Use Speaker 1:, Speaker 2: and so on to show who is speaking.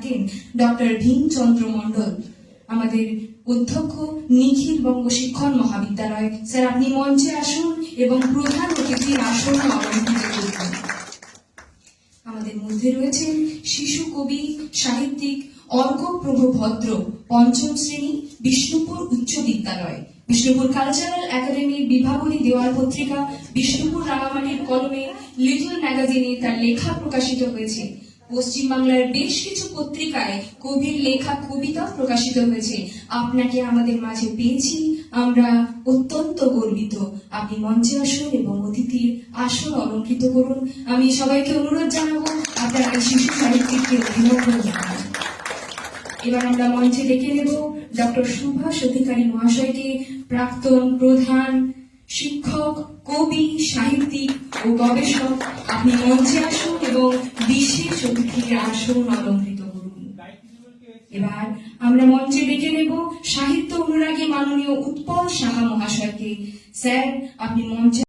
Speaker 1: থাকেন ডক্টর ভীমচন্দ্র মণ্ডল, আমাদের অধ্যক্ষ নিখিল বঙ্গ শিক্ষণ মহাবিদ্যালয়, স্যার আপনি মঞ্চে আসুন এবং প্রধান অতিথির আসন আমাদের মধ্যে রয়েছেন শিশু কবি, সাহিত্যিক অর্কপ্রভ ভদ্র, পঞ্চম শ্রেণি, বিষ্ণুপুর উচ্চ বিদ্যালয়, বিষ্ণুপুর কালচারাল একাডেমির বিভাবনী দেওয়াল পত্রিকা, বিষ্ণুপুর রাঙামাটির কলমে লিটল ম্যাগাজিনে তার লেখা প্রকাশিত হয়েছে। পশ্চিমবাংলার বেশ কিছু পত্রিকায় কবির লেখা কবিতা প্রকাশিত হয়েছে। আপনাকে আমাদের মাঝে পেয়েছি। আমরা অত্যন্ত গর্বিত। আপনি মঞ্চে আসুন এবং অতিথির আসন অলঙ্কৃত করুন। আমি সবাইকে অনুরোধ জানাব, আপনারা শিশু সাহিত্যিককে অভিনন্দন জানান এবার আমরা মঞ্চে ডেকে নেব ডক্টর সুভাষ অধিকারী মহাশয়কে প্রাক্তন প্রধান শিক্ষক, কবি, সাহিত্যিক ও গবেষক, আপনি মঞ্চে আসুন এবং বিশেষ অতিথিকে আসন অলঙ্কৃত করুন। এবার আমরা মঞ্চে ডেকে নেব সাহিত্য অনুরাগী মাননীয় উৎপল সাহা মহাশয়কে। স্যার, আপনি মঞ্চে